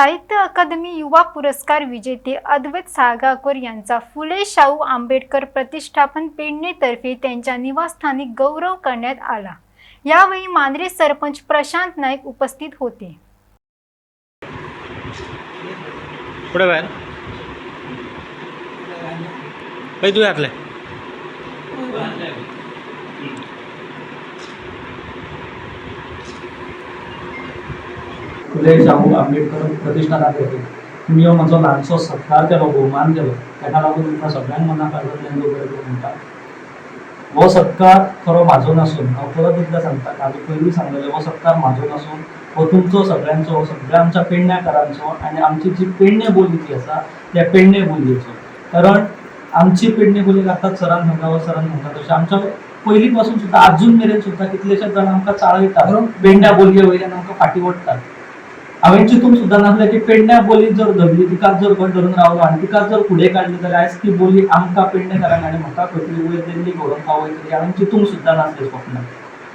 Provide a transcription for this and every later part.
साहित्य अकादमी युवा पुरस्कार विजेते अद्वैत साळगावकर यांचा फुले शाहू आंबेडकर प्रतिष्ठापन पेडणेतर्फे त्यांच्या निवासस्थानी गौरव करण्यात आला. यावेळी मांद्रे सरपंच प्रशांत नाईक उपस्थित होते. पुढे बाहेर. तू घातलंय. फुले शाहू आंबेडकर प्रतिष्ठानातर्फे तुम्ही हो म्हजो ल्हानसो सत्कार केलो भोवमान केलो. ताका लागून तुमकां सगळ्यांक मनाक आदरलें वगैरे म्हणटा हो सत्कार खरो म्हाजो नासून हांव परत एकदां सांगता हांवें पयलीं सांगलेले हो सत्कार म्हाजो नासून हो तुमचो सगळ्यांचो हो सगळ्या आमच्या पेडण्याकारांचो आनी आमची जी पेडणे बोली जी आसा त्या पेडणे बोलयेचो कारण आमची पेडणे बोली लागतात सरान सांगता व सरान सांगता तशें आमच्या पयलीं पासून सुद्दां आजून मेरेन सुद्दां कितलेशेच जाण आमकां चाळयतात पेडण्या बोलये वयल्यान आमकां फाटीं ओडटात हांवें चितूंक सुद्दां नासलें की पेडण्या बोली जर धरली तिकाच जर कोण धरून रावलो आनी तिकाच जर फुडें काडली जाल्यार आयज ती बोली आमकां पेडणेकारांक आनी म्हाका खंय तरी वयर दिल्ली घडोवन पावयतली हांवें चितूंक सुद्दां नासलें स्वप्नांत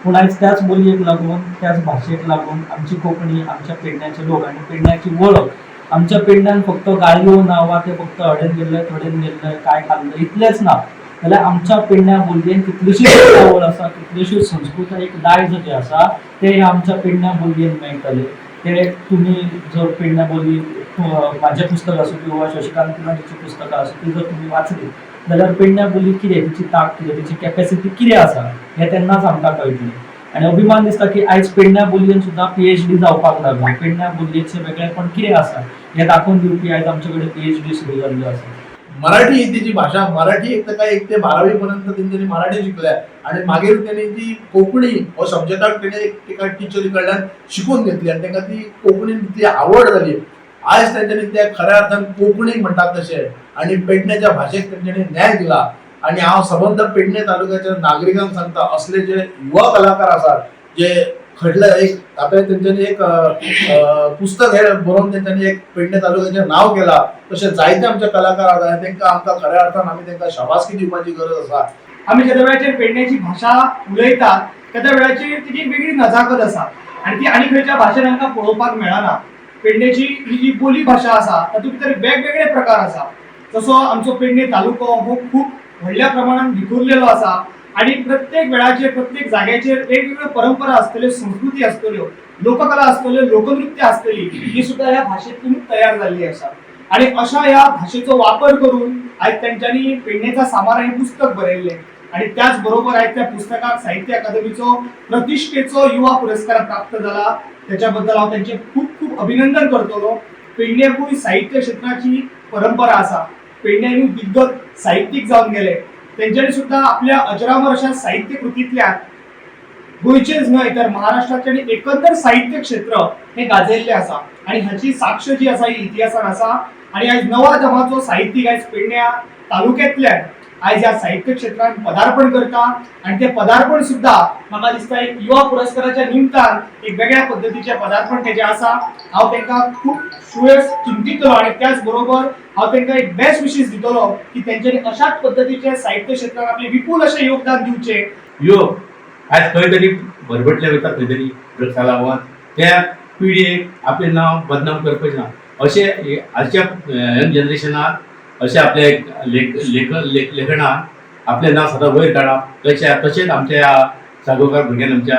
पूण आयज त्याच बोलयेक लागून त्याच भाशेक लागून आमची कोंकणी आमच्या पेडण्याचे लोक आनी पेडण्याची वळख आमच्या पेडण्यान फक्त गाळयो ना वा ते फक्त हडेन गेल्ले थोडेन गेल्ले काय खाल्लें इतलेंच ना जाल्यार आमच्या पेडण्या बोलयेन कितलीशीच आवड आसा कितल्योश्योच संस्कृतायेक दायज जे आसा ते आमच्या पेडण्या बोलयेन मेळटले ते तुम्ही जर पेडण्या बोली अं, पुस्तक आसूं किंवा शशिकांत कुमाराची पुस्तकां आसूं ती जर तुम्ही वाचली जाल्यार पेडण्या बोली कितें तिची ताक कितें तिची कॅपेसिटी कितें आसा हें तेन्नाच आमकां कळटलें आनी अभिमान दिसता की आयज पेडण्या बोलयेन सुद्दां पी एच डी जावपाक लागला. पेडण्या बोलयेचें वेगळेपण कितें आसा हें दाखोवन दिवपी आयज आमचे कडेन पी एच डी सुरू जाल्ल्यो आसा मराठी ही त्याची भाषा मराठी एक तर काय एक ते बारावी पर्यंत तेंच्यांनी मराठी शिकल्या. आणि मागीर त्यांनी ती कोंकणी हो सब्जेक्टाक त्याने एका टिचरी कडल्यान शिकून घेतली आणि तांकां ती कोंकणीन ती आवड जाली आयज त्यांच्यानी त्या खऱ्या अर्थान कोंकणी म्हणटात तशें आणि पेडण्याच्या भाशेक त्यांच्यानी न्याय दिला. आणि हांव संबंध पेडणे तालुक्याच्या नागरिकांक सांगता असले जे युवा कलाकार आसात जे खडलं एक आता त्यांच्यानी एक पुस्तक हे बरोवन तेंच्यांनी एक पेडणे तालुक्याचें नाव केला. तशें जायते आमचे कलाकार आसा आनी तांकां आमकां खऱ्या अर्थान आमी तांकां शाबासकी दिवपाची गरज आसा आम्ही ज्या वेळाचेर पेडण्याची भाषा उलयतात त्या वेळाची वेळाचेर तिची वेगळी नजाकत आसा आनी ती आनी खंयच्या भाशेन आमकां पळोवपाक मेळना पेडण्याची ही जी बोली भाशा आसा तातूंत भितर वेगवेगळे प्रकार आसा जसो आमचो पेडणे तालुको हो खूब व्हडल्या प्रमाणात विखुरलेलो आसा आणि प्रत्येक वेळाचेर प्रत्येक जाग्याचेर वेगवेगळ्यो परंपरा आसतल्यो संस्कृती आसतल्यो लोककला आसतल्यो लोकनृत्य आसतली ही सुद्धा ह्या भाषेतून तयार जाल्ली आसा आणि अशा ह्या भाषेचो वापर करून आयज तेंच्यांनी पेडणेचा सामार हे पुस्तक बरयल्लें आणि त्याच बरोबर आयज त्या पुस्तकाक साहित्य अकादमीचो प्रतिश्ठेचो युवा पुरस्कार प्राप्त झाला. त्याच्याबद्दल हांव त्यांचे खूप खूप अभिनंदन करतलो पेडणेकूय साहित्य क्षेत्राची परंपरा आसा पेडण्यानूय दिग्गज साहित्यीक जावन गेले. तेंच्यांनी सुद्धा आपल्या अजरामर अशा साहित्य कृतीतल्या गोंयचेच न्हय तर महाराष्ट्राचे आणि एकंदर साहित्य क्षेत्र हे गाजयल्ले आसा आणि हाची साक्ष जी आसा ही इतिहासान आसा आणि आयज नवा दमाचो साहित्यीक आयज पेडण्या तालुक्यांतल्यान आयज ह्या साहित्य क्षेत्रात पदार्पण करता. आणि ते पदार्पण सुद्धा म्हाका दिसता एक युवा पुरस्काराच्या निमतान एक वेगळ्या पद्धतीचे पदार्पण तेजे आसा हांव तांकां खूप सुयस चिंतितलो आणि त्याच बरोबर हांव तांकां एक बेस्ट विशीस दितलो की तेंच्यांनी अशाच पद्धतीचे साहित्य क्षेत्रात आपले विपुल अशें योगदान दिवचे यो आज खंय तरी भरभटले वयता खंय तरी ड्रग्सा लागून त्या पिळगेक आपलें नांव बदनाम करपाचें ना. अशें आजच्या यंग जनरेशनाक अशें आपले लेख लेख लेख लेखनान आपलें नांव सदां वयर काडप तशें तशेंच आमच्या सागोकार भुरग्यान आमच्या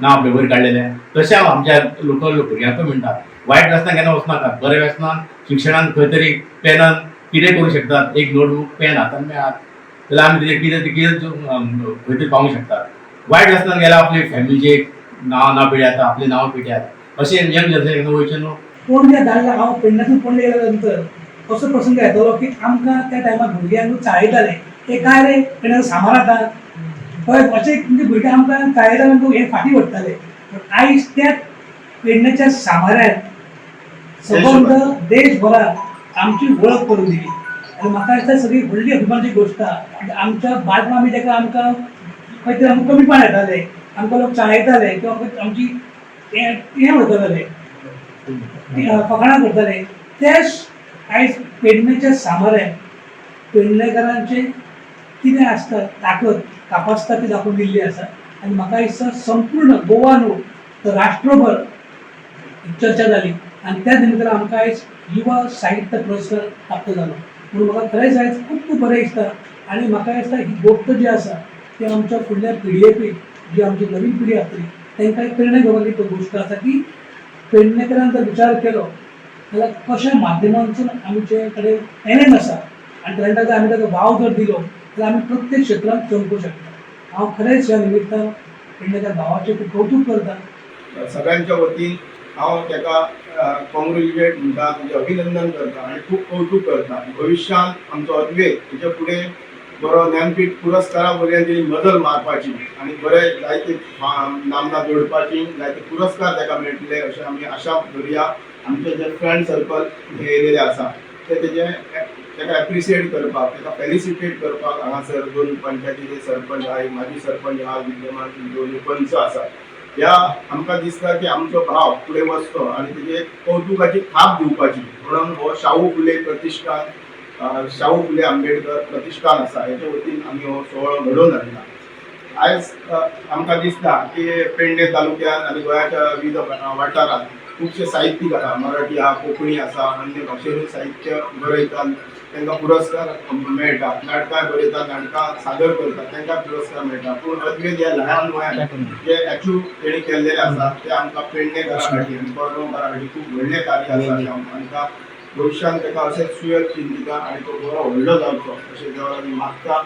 नांव आपलें वयर काडलेलें तशें हांव आमच्या लोकल भुरग्यांकूय म्हणटा वायट व्यसनान केन्ना वचनाका बरें व्यसनान शिक्षणान खंय तरी पेनान कितें करूंक शकतात. एक नोटबूक पेन हातान मेळात जाल्यार आमी कितें कितें कितें खंय तरी पावूंक शकतात. वायट व्यसनान गेल्यार आपली फॅमिलीचे नांव ना पिड्यात आपलें नांव पिड्यात अशें यंग जनरेशन वयचें न्हू कोण धाडला हांव पेडण्यासून पडले गेल्या नंतर असो प्रसंग येतलो की आमकां त्या टायमार भुरग्यांक चाळयताले हे काय रे? पेडण्याचो सामान आता हय अशें म्हणजे भुरगे आमकां चाळयताले तूं हे फाटी व्हरताले पण आयज त्या पेडण्याच्या सामाऱ्यान सबंद देशभरात. आमची वळख करून दिली. आनी म्हाका दिसता सगळी व्हडली अभिमानाची गोश्ट आहा म्हणजे आमच्या बाळपण आमी तेका आमकां खंय तरी आमकां कमीपण येताले आमकां लोक चाळयताले किंवा आमची हें हें करताले फकाणां करताले तेच आयज पेडण्याच्या सामोऱ्यान पेडणेकारांचे कितें आसता ताकद कापासता ती दाखोवन दिल्ली आसा आनी म्हाका दिसता संपूर्ण गोवा न्हू तर राष्ट्रभर चर्चा जाली आणि त्या निमित्तान आमकां आयज युवा साहित्य पुरस्कार प्राप्त जालो म्हणून म्हाका खरेंच आयज खूब खूब बरें दिसता आनी म्हाका दिसता ही गोष्ट जी आसा ती आमच्या फुडल्या पिळगेक जी आमची नवीन पिढी आसतली तांकां एक प्रेरणा घेवपाची गोश्ट आसा की पेडणेकरान जर विचार केलो जाल्यार कशा माध्यमांतसून आमचे कडेन टॅलंट आसा आनी टॅलंटाचो आमी ताका वाव जर दिलो जाल्यार आमी प्रत्येक क्षेत्रांत चमकूं शकता. हांव खरेंच ह्या निमित्तान पेडणेकार भावाचें खूब कौतुक करता. सगळ्यांच्या वतीन हांव ताका कॉंग्रेच्युलेट म्हणटा तुजें अभिनंदन करता आनी खूब कौतुक करता. भविश्यांत आमचो अद्वेत हेचे फुडें बरो ज्ञानपीठ पुरस्कारा पर्यंत तेणी मजल मारपाची आनी बरे जायते नामना जोडपाची जायते पुरस्कार ताका मेळटले अशें आमी आशा धरया. आमचे जे फ्रेंड सर्कल जे येयलेले आसा ते तेजे ताका एप्रिशिएट करपाक ताका फेलिसिटेट करपाक हांगासर दोन पंचायतीचे सरपंच आहा एक माजी सरपंच आहा विद्यमान दोन पंच आसा ह्या आमकां दिसता की आमचो भाव फुडें वचचो आनी तेजे कौतुकाची थाप दिवपाची. म्हणून हो शाहू फुले प्रतिश्ठान शाहू फुले आंबेडकर प्रतिश्ठान आसा हेचे वतीन आमी हो सुवाळो घडोवन हाडला आयज आमकां दिसता की पेडणे तालुक्यांत आनी गोंयाच्या विविध वाठारांत खुबशे साहित्यीक आसा मराठी आहा कोंकणी आसा अन्य भाशेनूय साहित्य बरयतात तांकां पुरस्कार मेळटा नाटकां बरयतात नाटकां सादर करतात. तांकां पुरस्कार मेळटा पूण अद्वैत ह्या ल्हान गोंयान जे अचीव तेणी केल्लेले आसा ते आमकां पेडणेकारा खातीर आनी गोरवांकारा खातीर खूब व्हडलें कार्य आसा तें आमकां भविश्यांत ताका अशेंच सुयश चिंतिता आनी तो बरो व्हडलो जावचो अशें देवाक मागता